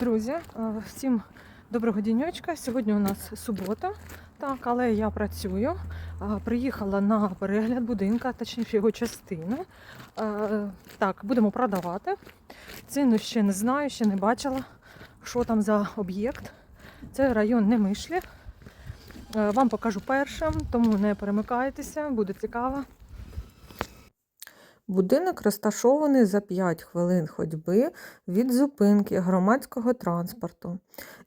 Друзі, е, всім доброго діньочка. Сьогодні у нас субота, так, але я працюю. Е, Приїхала на перегляд будинка, точніше його частини. Е, Так, будемо продавати. Ціну ще не знаю, ще не бачила, що там за об'єкт. Це район Немишлі. Вам покажу першим, тому не перемикайтеся, буде цікаво. Будинок розташований за 5 хвилин ходьби від зупинки громадського транспорту.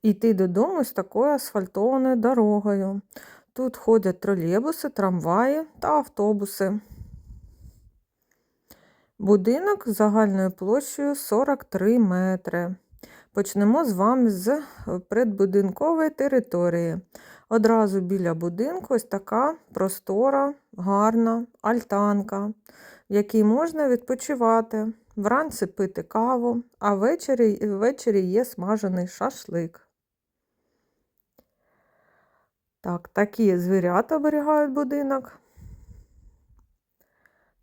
Йти додому з такою асфальтованою дорогою. Тут ходять тролейбуси, трамваї та автобуси. Будинок загальною площею 43 метри. Почнемо з вами з предбудинкової території. Одразу біля будинку ось така простора, гарна альтанка в якій можна відпочивати, вранці пити каву, а ввечері, ввечері є смажений шашлик. Так, такі звірята оберігають будинок.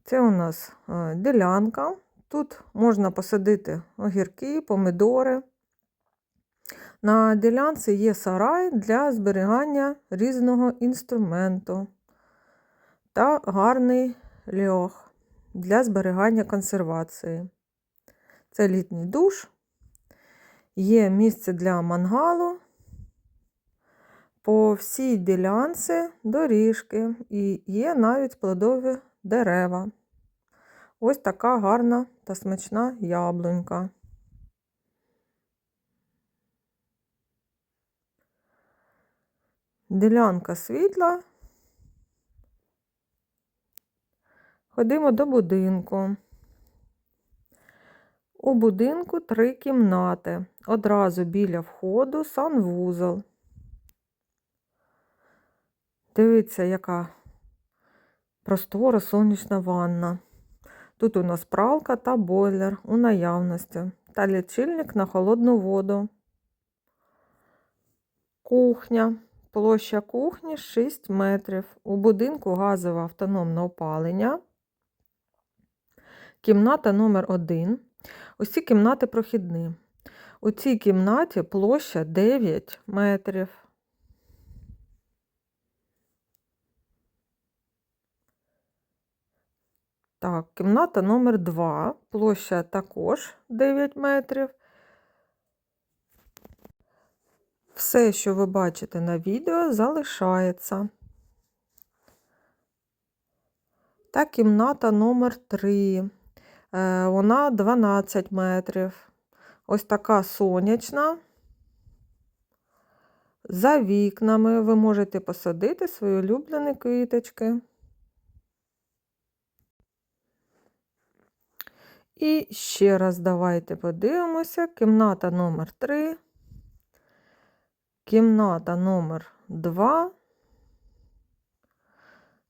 Це у нас е, ділянка. Тут можна посадити огірки, помидори. На ділянці є сарай для зберігання різного інструменту та гарний льох для зберігання консервації. Це літній душ, є місце для мангалу, по всій ділянці доріжки і є навіть плодові дерева. Ось така гарна та смачна яблунька. Ділянка світла. Ходимо до будинку. У будинку три кімнати. Одразу біля входу санвузол. Дивіться, яка простора сонячна ванна. Тут у нас пралка та бойлер у наявності та лічильник на холодну воду. Кухня. Площа кухні 6 метрів. У будинку газове автономне опалення. Кімната номер 1 Ось ці кімнати прохідні. У цій кімнаті площа 9 метрів. Так, кімната номер 2 Площа також 9 метрів. Все, що ви бачите на відео, залишається. Та кімната номер 3 Е, Вона 12 метрів. Ось така сонячна. За вікнами ви можете посадити свої улюблені квіточки. І ще раз давайте подивимося. Кімната номер 3 кімната номер 2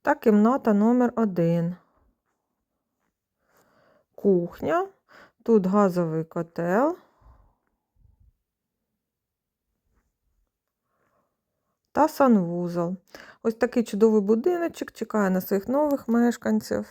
та кімната номер 1 Кухня. Тут газовий котел. Та санвузол. Ось такий чудовий будиночок чекає на своїх нових мешканців.